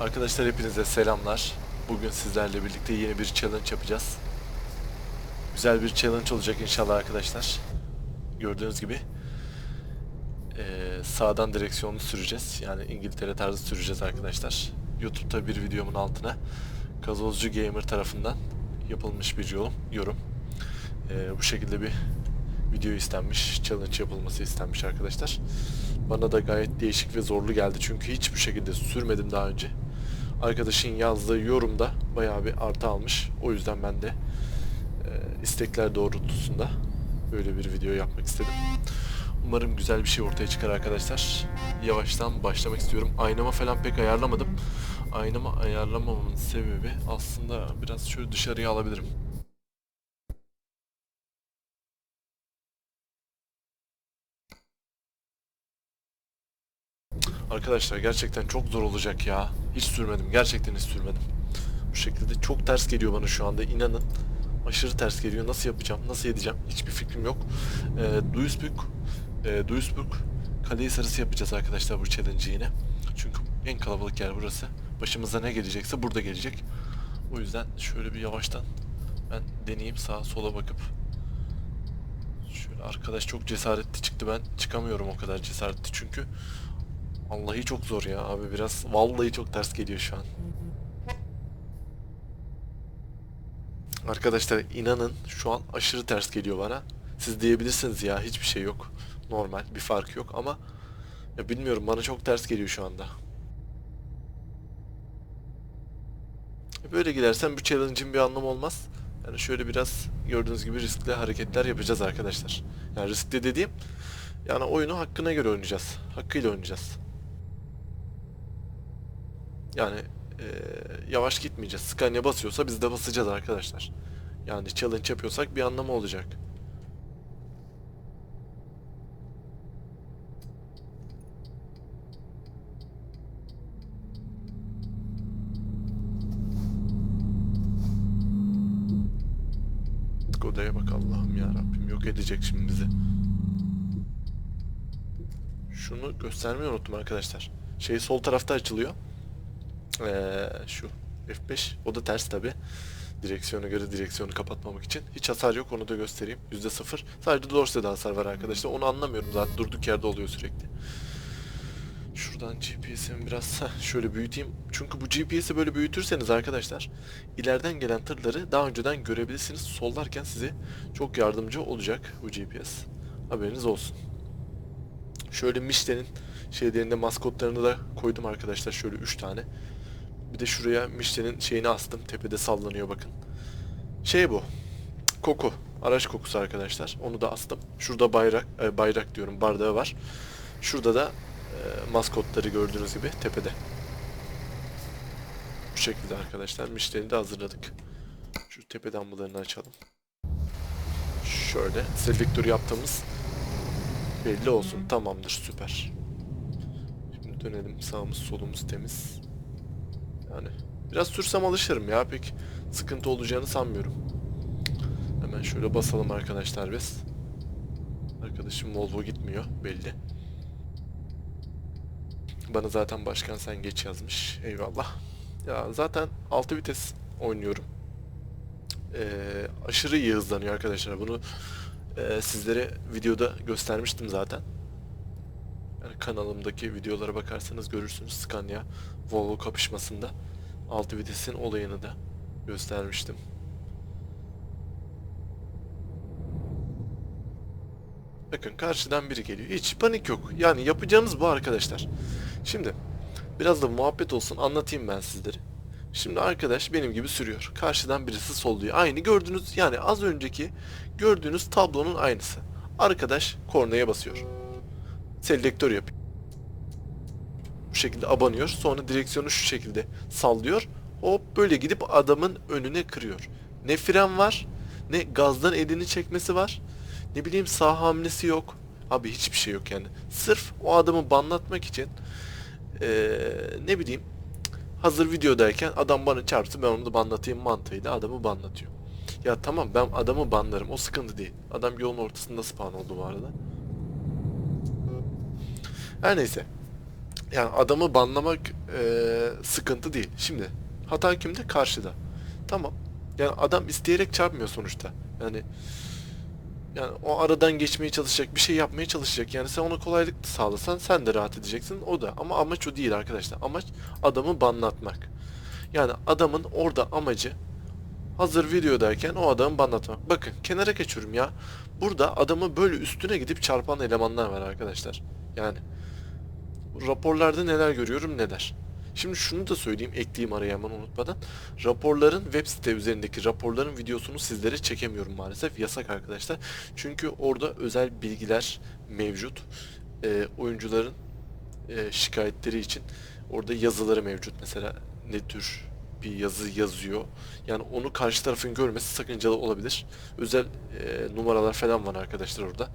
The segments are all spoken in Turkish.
Arkadaşlar hepinize selamlar. Bugün sizlerle birlikte yeni bir challenge yapacağız. Güzel bir challenge olacak inşallah arkadaşlar. Gördüğünüz gibi sağdan direksiyonu süreceğiz. Yani İngiltere tarzı süreceğiz arkadaşlar. YouTube'da bir videomun altına Gazozcu Gamer tarafından yapılmış bir yorum. yorum. Bu şekilde bir video istenmiş, challenge yapılması istenmiş arkadaşlar. Bana da gayet değişik ve zorlu geldi çünkü hiçbir şekilde sürmedim daha önce. Arkadaşın yazdığı yorumda bayağı bir artı almış. O yüzden ben de e, istekler doğrultusunda böyle bir video yapmak istedim. Umarım güzel bir şey ortaya çıkar arkadaşlar. Yavaştan başlamak istiyorum. Aynama falan pek ayarlamadım. Aynama ayarlamamamın sebebi aslında biraz şöyle dışarıya alabilirim. Arkadaşlar gerçekten çok zor olacak ya. Hiç sürmedim. Gerçekten hiç sürmedim. Bu şekilde çok ters geliyor bana şu anda. inanın. Aşırı ters geliyor. Nasıl yapacağım? Nasıl edeceğim? Hiçbir fikrim yok. Ee, Duisburg, e, Duisburg Kaleyi Sarısı yapacağız arkadaşlar bu challenge'ı yine. Çünkü en kalabalık yer burası. Başımıza ne gelecekse burada gelecek. O yüzden şöyle bir yavaştan ben deneyeyim sağa sola bakıp. Şöyle arkadaş çok cesaretli çıktı ben çıkamıyorum o kadar cesaretli çünkü Vallahi çok zor ya abi biraz vallahi çok ters geliyor şu an. Arkadaşlar inanın şu an aşırı ters geliyor bana. Siz diyebilirsiniz ya hiçbir şey yok. Normal bir fark yok ama ya bilmiyorum bana çok ters geliyor şu anda. Böyle gidersem bu challenge'in bir anlamı olmaz. Yani şöyle biraz gördüğünüz gibi riskli hareketler yapacağız arkadaşlar. Yani riskli dediğim yani oyunu hakkına göre oynayacağız. Hakkıyla oynayacağız. Yani eee, yavaş gitmeyeceğiz. Scania basıyorsa biz de basacağız arkadaşlar. Yani challenge yapıyorsak bir anlamı olacak. Skoda'ya bak Allah'ım ya Rabbim yok edecek şimdi bizi. Şunu göstermeyi unuttum arkadaşlar. Şey sol tarafta açılıyor. Ee, şu F5 o da ters tabi direksiyona göre direksiyonu kapatmamak için. Hiç hasar yok onu da göstereyim. Yüzde sıfır. Sadece Dorse'de hasar var arkadaşlar. Onu anlamıyorum zaten. Durduk yerde oluyor sürekli. Şuradan GPS'imi biraz şöyle büyüteyim. Çünkü bu GPS'i böyle büyütürseniz arkadaşlar ileriden gelen tırları daha önceden görebilirsiniz. Sollarken size çok yardımcı olacak bu GPS haberiniz olsun. Şöyle Michelin'in şeylerinde maskotlarını da koydum arkadaşlar. Şöyle 3 tane bir de şuraya Michelin'in şeyini astım. Tepede sallanıyor bakın. Şey bu. Koku. Araç kokusu arkadaşlar. Onu da astım. Şurada bayrak, e, bayrak diyorum bardağı var. Şurada da e, maskotları gördüğünüz gibi tepede. Bu şekilde arkadaşlar. Michelin'i de hazırladık. Şu tepe damlalarını açalım. Şöyle selektör yaptığımız belli olsun. Tamamdır. Süper. Şimdi dönelim. Sağımız solumuz temiz. Yani biraz sürsem alışırım ya pek sıkıntı olacağını sanmıyorum. Hemen şöyle basalım arkadaşlar biz. Arkadaşım Volvo gitmiyor belli. Bana zaten başkan sen geç yazmış. Eyvallah. Ya zaten 6 vites oynuyorum. Ee, aşırı iyi hızlanıyor arkadaşlar. Bunu e, sizlere videoda göstermiştim zaten. Kanalımdaki videolara bakarsanız görürsünüz Scania Volvo kapışmasında 6 vitesin olayını da göstermiştim. Bakın karşıdan biri geliyor. Hiç panik yok. Yani yapacağınız bu arkadaşlar. Şimdi biraz da muhabbet olsun anlatayım ben sizlere. Şimdi arkadaş benim gibi sürüyor. Karşıdan birisi solluyor. Aynı gördüğünüz yani az önceki gördüğünüz tablonun aynısı. Arkadaş kornaya basıyor. Selektör yapıyor. Bu şekilde abanıyor. Sonra direksiyonu şu şekilde sallıyor. Hop böyle gidip adamın önüne kırıyor. Ne fren var, ne gazdan elini çekmesi var. Ne bileyim sağ hamlesi yok. Abi hiçbir şey yok yani. Sırf o adamı banlatmak için eee, ne bileyim hazır videodayken adam bana çarpsın ben onu da banlatayım mantığıyla adamı banlatıyor. Ya tamam ben adamı banlarım o sıkıntı değil. Adam yolun ortasında spawn oldu bu arada. Her neyse. Yani adamı banlamak eee, sıkıntı değil. Şimdi hata kimde? Karşıda. Tamam. Yani adam isteyerek çarpmıyor sonuçta. Yani yani o aradan geçmeye çalışacak, bir şey yapmaya çalışacak. Yani sen ona kolaylık sağlasan sen de rahat edeceksin, o da. Ama amaç o değil arkadaşlar. Amaç adamı banlatmak. Yani adamın orada amacı hazır videodayken o adamı banlatmak. Bakın kenara geçiyorum ya. Burada adamı böyle üstüne gidip çarpan elemanlar var arkadaşlar. Yani raporlarda neler görüyorum neler. Şimdi şunu da söyleyeyim, ekleyeyim araya hemen unutmadan. Raporların web site üzerindeki raporların videosunu sizlere çekemiyorum maalesef. Yasak arkadaşlar. Çünkü orada özel bilgiler mevcut. Ee, oyuncuların e, şikayetleri için orada yazıları mevcut. Mesela ne tür bir yazı yazıyor. Yani onu karşı tarafın görmesi sakıncalı olabilir. Özel e, numaralar falan var arkadaşlar orada.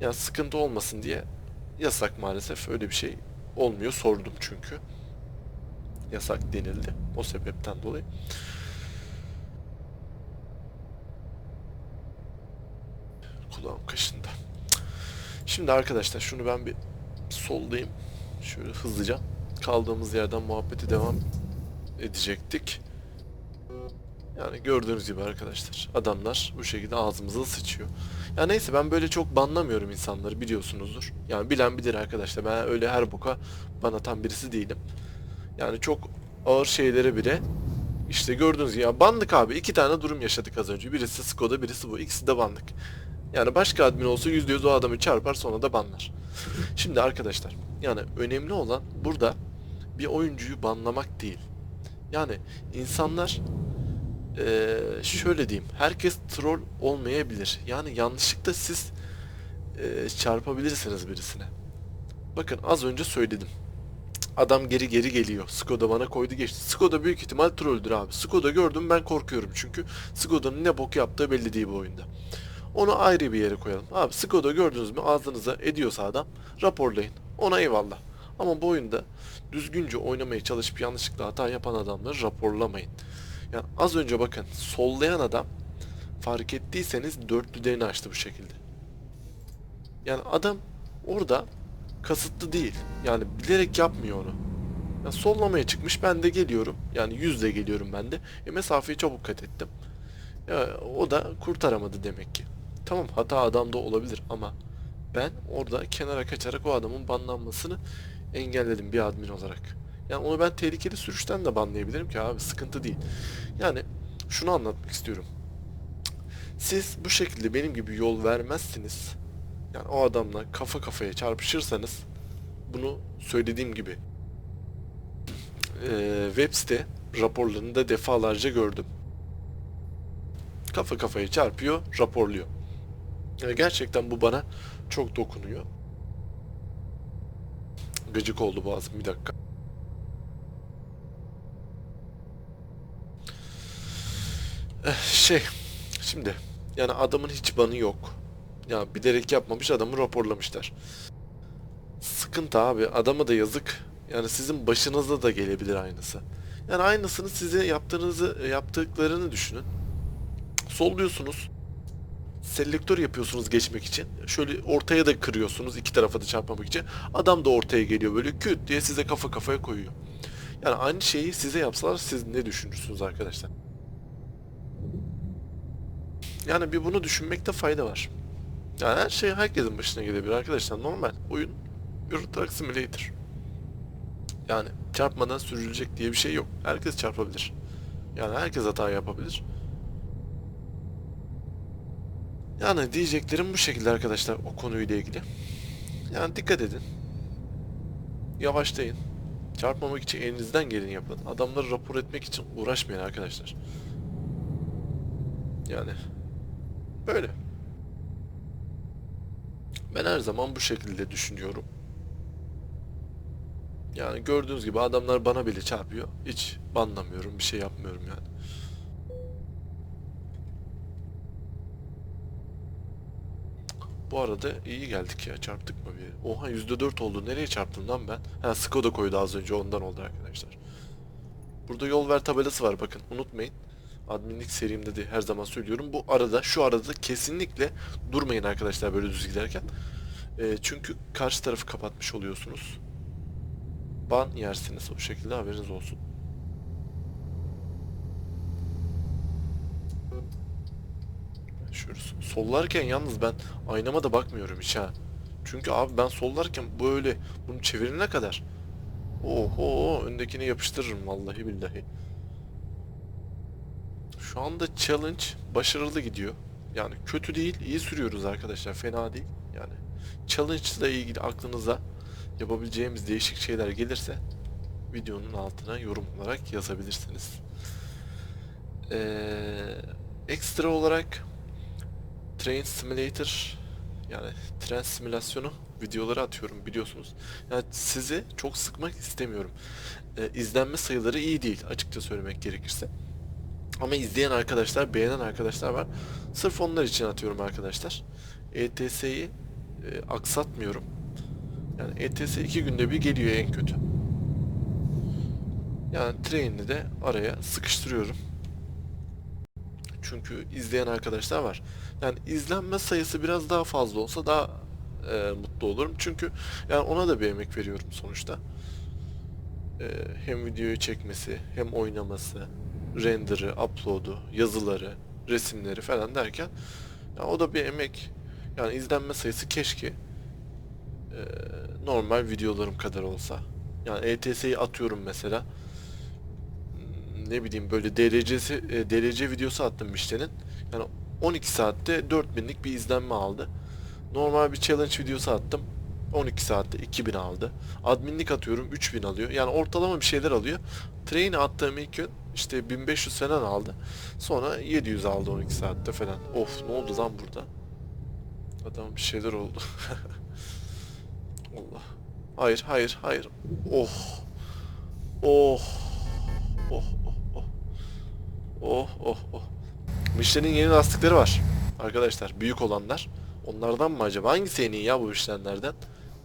Yani sıkıntı olmasın diye yasak maalesef. Öyle bir şey olmuyor. Sordum çünkü. Yasak denildi. O sebepten dolayı. Kulağım kaşındı. Şimdi arkadaşlar şunu ben bir sollayayım. Şöyle hızlıca. Kaldığımız yerden muhabbeti devam edecektik. Yani gördüğünüz gibi arkadaşlar adamlar bu şekilde ağzımıza sıçıyor. Ya neyse ben böyle çok banlamıyorum insanları biliyorsunuzdur. Yani bilen bilir arkadaşlar ben öyle her boka bana tam birisi değilim. Yani çok ağır şeylere bile işte gördüğünüz gibi ya bandık abi iki tane durum yaşadık az önce. Birisi Skoda birisi bu ikisi de bandık. Yani başka admin olsa %100 o adamı çarpar sonra da banlar. Şimdi arkadaşlar yani önemli olan burada bir oyuncuyu banlamak değil. Yani insanlar eee, şöyle diyeyim herkes troll olmayabilir. Yani yanlışlıkla siz eee, çarpabilirsiniz birisine. Bakın az önce söyledim. Adam geri geri geliyor. Skoda bana koydu geçti. Skoda büyük ihtimal trolldür abi. Skoda gördüm ben korkuyorum çünkü Skoda'nın ne bok yaptığı belli değil bu oyunda. Onu ayrı bir yere koyalım. Abi Skoda gördünüz mü ağzınıza ediyorsa adam raporlayın. Ona eyvallah. Ama bu oyunda düzgünce oynamaya çalışıp yanlışlıkla hata yapan adamları raporlamayın. Yani az önce bakın sollayan adam fark ettiyseniz dörtlülerini açtı bu şekilde. Yani adam orada kasıtlı değil. Yani bilerek yapmıyor onu. Yani sollamaya çıkmış ben de geliyorum. Yani yüzle geliyorum ben de. E mesafeyi çabuk kat ettim. Ya, o da kurtaramadı demek ki. Tamam hata adamda olabilir ama ben orada kenara kaçarak o adamın banlanmasını engelledim bir admin olarak. Yani onu ben tehlikeli sürüşten de banlayabilirim ki abi sıkıntı değil. Yani şunu anlatmak istiyorum. Siz bu şekilde benim gibi yol vermezsiniz. Yani o adamla kafa kafaya çarpışırsanız bunu söylediğim gibi eee, web site raporlarında defalarca gördüm. Kafa kafaya çarpıyor, raporluyor. Yani gerçekten bu bana çok dokunuyor. Gıcık oldu boğazım bir dakika. Şey, şimdi yani adamın hiç banı yok. Ya bilerek yapmamış adamı raporlamışlar. Sıkıntı abi adama da yazık. Yani sizin başınıza da gelebilir aynısı. Yani aynısını size yaptığınızı yaptıklarını düşünün. Solluyorsunuz. Selektör yapıyorsunuz geçmek için. Şöyle ortaya da kırıyorsunuz iki tarafa da çarpmamak için. Adam da ortaya geliyor böyle küt diye size kafa kafaya koyuyor. Yani aynı şeyi size yapsalar siz ne düşünürsünüz arkadaşlar? Yani bir bunu düşünmekte fayda var. Yani her şey herkesin başına gelebilir arkadaşlar normal. Oyun Euro Truck Simulator. Yani çarpmadan sürülecek diye bir şey yok. Herkes çarpabilir. Yani herkes hata yapabilir. Yani diyeceklerim bu şekilde arkadaşlar o konuyla ilgili. Yani dikkat edin. Yavaşlayın. Çarpmamak için elinizden geleni yapın. Adamları rapor etmek için uğraşmayın arkadaşlar. Yani böyle. Ben her zaman bu şekilde düşünüyorum. Yani gördüğünüz gibi adamlar bana bile çarpıyor. Hiç banlamıyorum, bir şey yapmıyorum yani. Bu arada iyi geldik ya çarptık mı bir? Oha %4 oldu. Nereye çarptım lan ben? Ha Skoda koydu az önce ondan oldu arkadaşlar. Burada yol ver tabelası var bakın unutmayın. Adminlik serimde de her zaman söylüyorum. Bu arada şu arada kesinlikle durmayın arkadaşlar böyle düz giderken. Ee, çünkü karşı tarafı kapatmış oluyorsunuz. ban yersiniz o şekilde haberiniz olsun. So- sollarken yalnız ben aynama da bakmıyorum hiç ha. Çünkü abi ben sollarken böyle bunu çevirene kadar oho öndekini yapıştırırım vallahi billahi. Şu anda challenge başarılı gidiyor. Yani kötü değil, iyi sürüyoruz arkadaşlar. Fena değil. Yani challenge ile ilgili aklınıza yapabileceğimiz değişik şeyler gelirse videonun altına yorum olarak yazabilirsiniz. Ee, ekstra olarak Train Simulator yani tren simülasyonu videoları atıyorum biliyorsunuz. Yani sizi çok sıkmak istemiyorum. Ee, izlenme sayıları iyi değil açıkça söylemek gerekirse. Ama izleyen arkadaşlar, beğenen arkadaşlar var. Sırf onlar için atıyorum arkadaşlar. ETS'yi e, aksatmıyorum. Yani ETS iki günde bir geliyor en kötü. Yani train'i de araya sıkıştırıyorum. Çünkü izleyen arkadaşlar var. Yani izlenme sayısı biraz daha fazla olsa daha e, mutlu olurum. Çünkü yani ona da bir emek veriyorum sonuçta. E, hem videoyu çekmesi, hem oynaması, render'ı, upload'u, yazıları, resimleri falan derken ya o da bir emek. Yani izlenme sayısı keşke e, normal videolarım kadar olsa. Yani ETS'yi atıyorum mesela. Ne bileyim böyle derecesi e, derece videosu attım Michelin. Yani 12 saatte 4000'lik bir izlenme aldı. Normal bir challenge videosu attım. 12 saatte 2000 aldı. Adminlik atıyorum 3000 alıyor. Yani ortalama bir şeyler alıyor. Train'e attığım ilk gün işte 1500 falan aldı. Sonra 700 aldı 12 saatte falan. Of ne oldu lan burada? Adam bir şeyler oldu. Allah. Hayır hayır hayır. Oh. Oh. Oh oh oh. Oh oh oh. Michelin'in yeni lastikleri var. Arkadaşlar büyük olanlar. Onlardan mı acaba? Hangisi en iyi ya bu Michelin'lerden?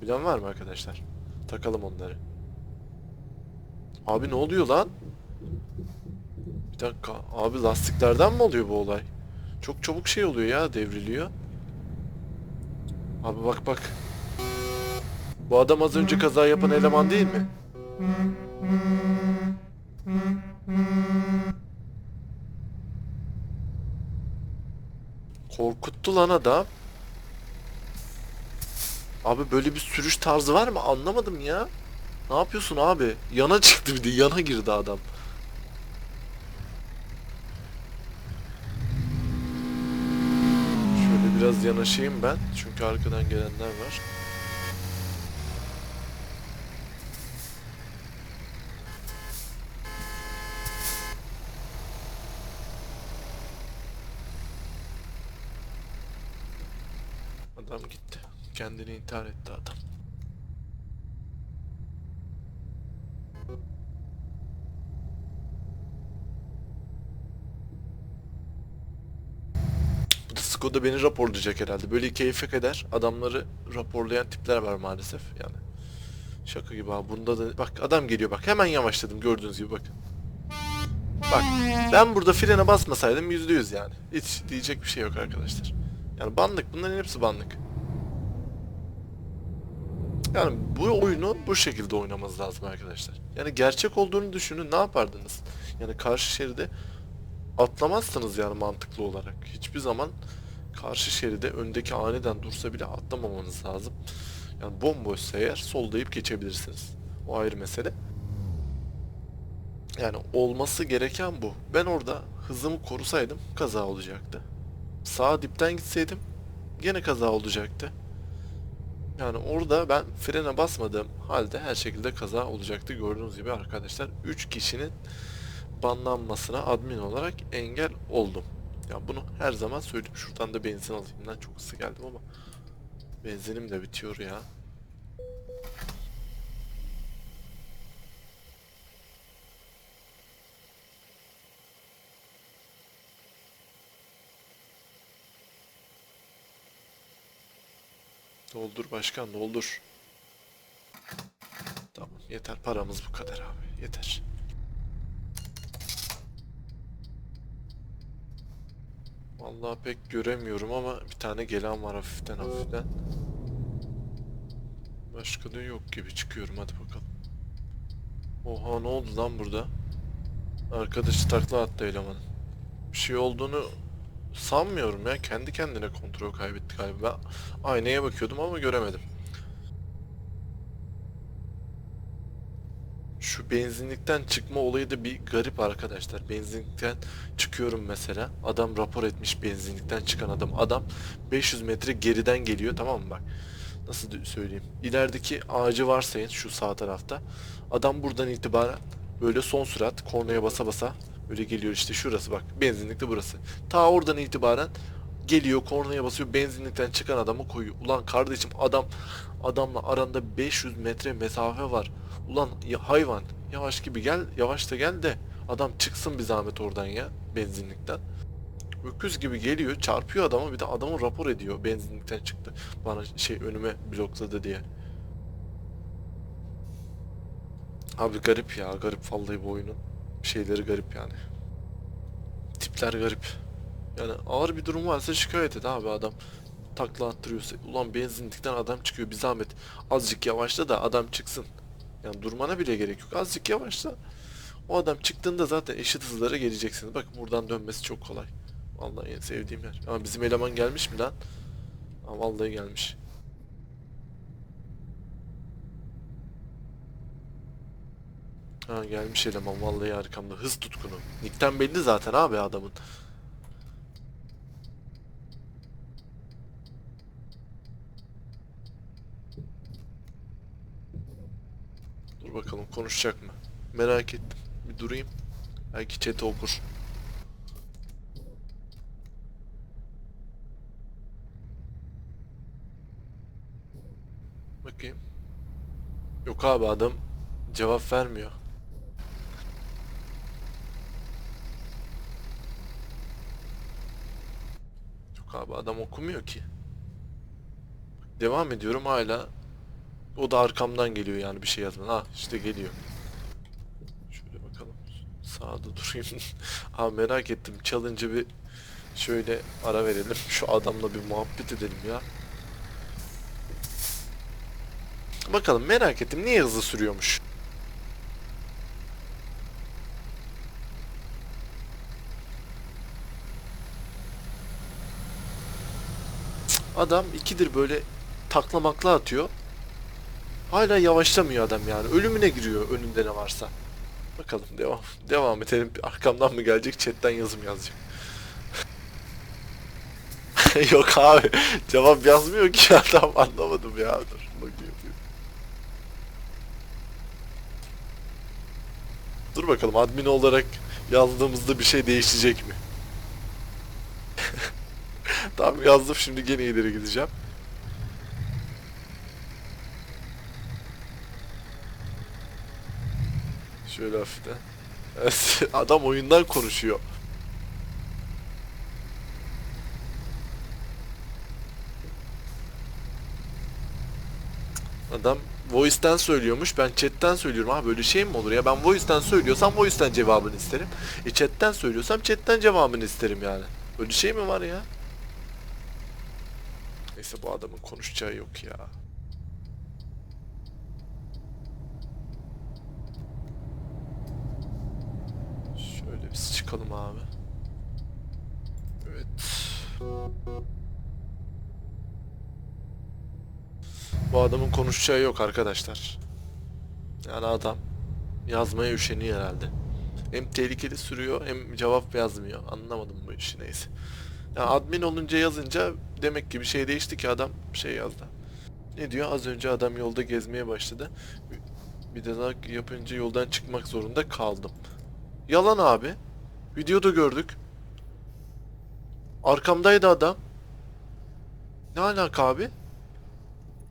Bilen var mı arkadaşlar? Takalım onları. Abi ne oluyor lan? Dakika. Abi lastiklerden mi oluyor bu olay? Çok çabuk şey oluyor ya devriliyor. Abi bak bak. Bu adam az önce kaza yapan eleman değil mi? Korkuttu lan adam. Abi böyle bir sürüş tarzı var mı? Anlamadım ya. Ne yapıyorsun abi? Yana çıktı bir de yana girdi adam. Şöyle biraz yanaşayım ben. Çünkü arkadan gelenler var. Adam gitti. Kendini intihar etti adam. Bu da Skoda beni raporlayacak herhalde. Böyle keyfe eder. Adamları raporlayan tipler var maalesef yani. Şaka gibi abi. Bunda da bak adam geliyor bak. Hemen yavaşladım gördüğünüz gibi bakın. Bak ben burada frene basmasaydım yüzde yüz yani. Hiç diyecek bir şey yok arkadaşlar. Yani banlık bunların hepsi banlık. Yani bu oyunu bu şekilde oynamanız lazım arkadaşlar. Yani gerçek olduğunu düşünün ne yapardınız? Yani karşı şeride atlamazsınız yani mantıklı olarak. Hiçbir zaman karşı şeride öndeki aniden dursa bile atlamamanız lazım. Yani bomboşsa eğer sollayıp geçebilirsiniz. O ayrı mesele. Yani olması gereken bu. Ben orada hızımı korusaydım kaza olacaktı. Sağa dipten gitseydim gene kaza olacaktı. Yani orada ben frene basmadığım halde her şekilde kaza olacaktı. Gördüğünüz gibi arkadaşlar 3 kişinin banlanmasına admin olarak engel oldum. Ya bunu her zaman söyleyeyim. Şuradan da benzin alayım lan çok hızlı geldim ama benzinim de bitiyor ya. Doldur başkan doldur. Tamam yeter paramız bu kadar abi yeter. Vallahi pek göremiyorum ama bir tane gelen var hafiften hafiften. Başka da yok gibi çıkıyorum hadi bakalım. Oha ne oldu lan burada? Arkadaşı takla attı elemanın. Bir şey olduğunu sanmıyorum ya. Kendi kendine kontrol kaybetti galiba. Aynaya bakıyordum ama göremedim. Şu benzinlikten çıkma olayı da bir garip arkadaşlar. Benzinlikten çıkıyorum mesela. Adam rapor etmiş benzinlikten çıkan adam. Adam 500 metre geriden geliyor tamam mı bak. Nasıl söyleyeyim. İlerideki ağacı varsayın şu sağ tarafta. Adam buradan itibaren böyle son sürat kornaya basa basa böyle geliyor işte şurası bak. Benzinlikte burası. Ta oradan itibaren geliyor kornaya basıyor benzinlikten çıkan adamı koyuyor. Ulan kardeşim adam adamla aranda 500 metre mesafe var. Ulan ya hayvan yavaş gibi gel yavaş da gel de adam çıksın bir zahmet oradan ya benzinlikten. Öküz gibi geliyor çarpıyor adamı bir de adamı rapor ediyor benzinlikten çıktı. Bana şey önüme blokladı diye. Abi garip ya garip vallahi bu oyunun şeyleri garip yani. Tipler garip. Yani ağır bir durum varsa şikayet et abi adam takla attırıyorsa. Ulan benzinlikten adam çıkıyor bir zahmet. Azıcık yavaşla da adam çıksın. Yani durmana bile gerek yok. Azıcık yavaşla. O adam çıktığında zaten eşit hızlara geleceksiniz. Bak buradan dönmesi çok kolay. Vallahi en sevdiğim yer. Ama bizim eleman gelmiş mi lan? Aa, vallahi gelmiş. Ha gelmiş eleman vallahi arkamda. Hız tutkunu. Nick'ten belli zaten abi adamın. Dur bakalım konuşacak mı? Merak ettim. Bir durayım. Belki chat'i okur. Bakayım. Yok abi adam cevap vermiyor. Yok abi adam okumuyor ki. Devam ediyorum hala. O da arkamdan geliyor yani bir şey yazma. Ha işte geliyor. Şöyle bakalım. Sağda durayım. Abi merak ettim. Challenge'ı bir şöyle ara verelim. Şu adamla bir muhabbet edelim ya. Bakalım merak ettim. Niye hızlı sürüyormuş? Adam ikidir böyle taklamakla atıyor. Hala yavaşlamıyor adam yani. Ölümüne giriyor önünde ne varsa. Bakalım devam. Devam edelim. Arkamdan mı gelecek? Chatten yazım yazacak. Yok abi. Cevap yazmıyor ki adam anlamadım ya. Dur bakayım. Dur bakalım admin olarak yazdığımızda bir şey değişecek mi? tamam yazdım şimdi gene ileri gideceğim. Şöyle hafiften. Adam oyundan konuşuyor. Adam voice'ten söylüyormuş. Ben chat'ten söylüyorum. Abi böyle şey mi olur ya? Ben voice'ten söylüyorsam voice'ten cevabını isterim. E chat'ten söylüyorsam chat'ten cevabını isterim yani. Öyle şey mi var ya? Neyse bu adamın konuşacağı yok ya. Şöyle biz çıkalım abi. Evet. Bu adamın konuşacağı yok arkadaşlar. Yani adam yazmaya üşeniyor herhalde. Hem tehlikeli sürüyor hem cevap yazmıyor. Anlamadım bu işi neyse. Ya admin olunca yazınca demek ki bir şey değişti ki adam şey yazdı. Ne diyor? Az önce adam yolda gezmeye başladı. Bir de daha yapınca yoldan çıkmak zorunda kaldım. Yalan abi. Videoda gördük. Arkamdaydı adam. Ne alaka abi?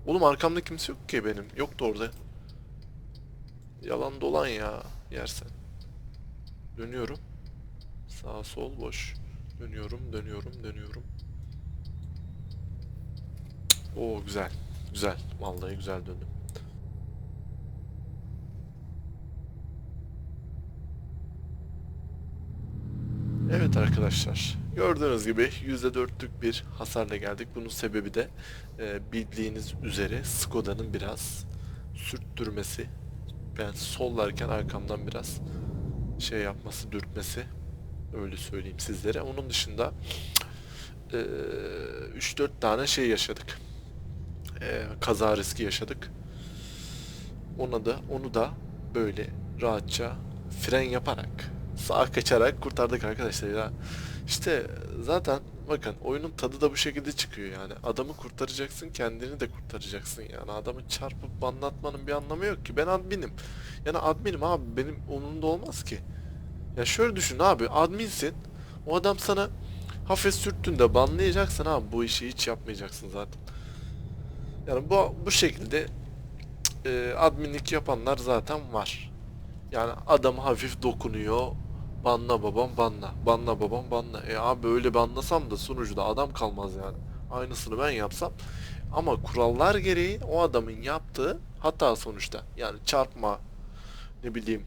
Oğlum arkamda kimse yok ki benim. Yoktu orada. Yalan dolan ya yersen. Dönüyorum. Sağ sol boş. Dönüyorum, dönüyorum, dönüyorum. Oo güzel. Güzel. Vallahi güzel döndüm. Evet arkadaşlar. Gördüğünüz gibi %4'lük bir hasarla geldik. Bunun sebebi de e, bildiğiniz üzere Skoda'nın biraz sürttürmesi. Yani sollarken arkamdan biraz şey yapması, dürtmesi. Öyle söyleyeyim sizlere. Onun dışında eee 3-4 tane şey yaşadık. Eee, kaza riski yaşadık. Ona da onu da böyle rahatça fren yaparak sağa kaçarak kurtardık arkadaşlar ya. İşte zaten bakın oyunun tadı da bu şekilde çıkıyor yani. Adamı kurtaracaksın, kendini de kurtaracaksın yani. Adamı çarpıp anlatmanın bir anlamı yok ki. Ben adminim. Yani adminim abi benim umurumda olmaz ki. Ya şöyle düşün abi adminsin. O adam sana hafif sürttüğünde banlayacaksın abi. Bu işi hiç yapmayacaksın zaten. Yani bu bu şekilde e, adminlik yapanlar zaten var. Yani adam hafif dokunuyor. Banla babam banla. Banla babam banla. E abi öyle banlasam da sonuçta adam kalmaz yani. Aynısını ben yapsam. Ama kurallar gereği o adamın yaptığı hata sonuçta. Yani çarpma ne bileyim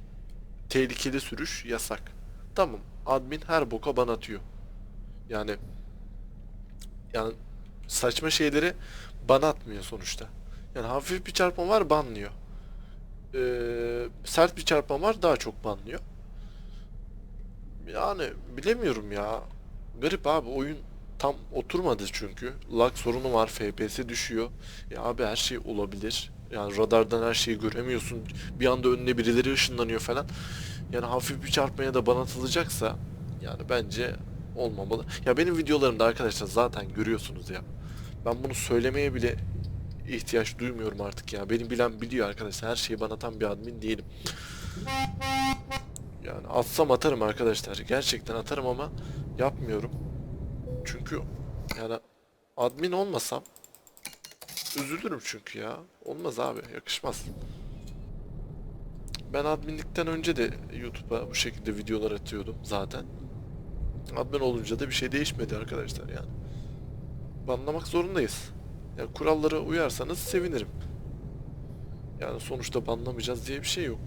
tehlikeli sürüş yasak. Tamam admin her boka ban atıyor. Yani yani saçma şeyleri ban atmıyor sonuçta. Yani hafif bir çarpma var banlıyor. Ee, sert bir çarpma var daha çok banlıyor. Yani bilemiyorum ya. Garip abi oyun tam oturmadı çünkü. Lag sorunu var, FPS düşüyor. Ya abi her şey olabilir. Yani radardan her şeyi göremiyorsun. Bir anda önüne birileri ışınlanıyor falan. Yani hafif bir çarpmaya da ban atılacaksa yani bence olmamalı. Ya benim videolarımda arkadaşlar zaten görüyorsunuz ya. Ben bunu söylemeye bile ihtiyaç duymuyorum artık ya. Beni bilen biliyor arkadaşlar. Her şeyi bana atan bir admin değilim. Yani atsam atarım arkadaşlar. Gerçekten atarım ama yapmıyorum. Çünkü yani admin olmasam üzülürüm çünkü ya. Olmaz abi. Yakışmaz. Ben adminlikten önce de YouTube'a bu şekilde videolar atıyordum zaten. Admin olunca da bir şey değişmedi arkadaşlar yani. Banlamak zorundayız. Yani kurallara uyarsanız sevinirim. Yani sonuçta banlamayacağız diye bir şey yok.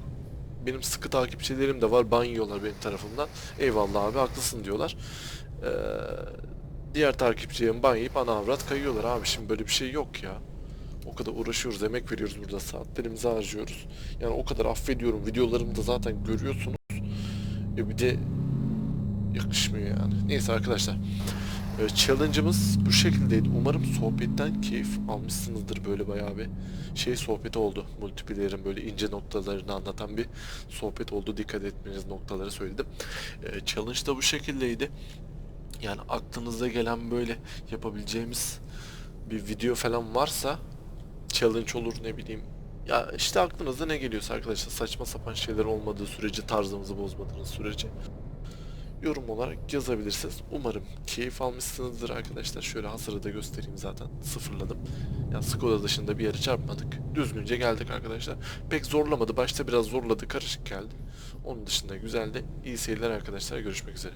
Benim sıkı takipçilerim de var. Ban yiyorlar benim tarafımdan. Eyvallah abi haklısın diyorlar. Ee, diğer takipçilerim ban yiyip ana avrat kayıyorlar abi. Şimdi böyle bir şey yok ya. O kadar uğraşıyoruz, emek veriyoruz burada. Saatlerimizi harcıyoruz. Yani o kadar affediyorum. Videolarımda zaten görüyorsunuz. E bir de yakışmıyor yani. Neyse arkadaşlar. Ee, Challenge'ımız bu şekildeydi. Umarım sohbetten keyif almışsınızdır böyle bayağı bir şey sohbeti oldu. Multiplayer'in böyle ince noktalarını anlatan bir sohbet oldu. Dikkat etmeniz noktaları söyledim. Ee, Challenge da bu şekildeydi. Yani aklınıza gelen böyle yapabileceğimiz bir video falan varsa challenge olur ne bileyim. Ya işte aklınıza ne geliyorsa arkadaşlar saçma sapan şeyler olmadığı sürece tarzımızı bozmadığınız sürece yorum olarak yazabilirsiniz. Umarım keyif almışsınızdır arkadaşlar. Şöyle hasırı da göstereyim zaten. Sıfırladım. Yani Skoda dışında bir yere çarpmadık. Düzgünce geldik arkadaşlar. Pek zorlamadı. Başta biraz zorladı. Karışık geldi. Onun dışında güzeldi. İyi seyirler arkadaşlar. Görüşmek üzere.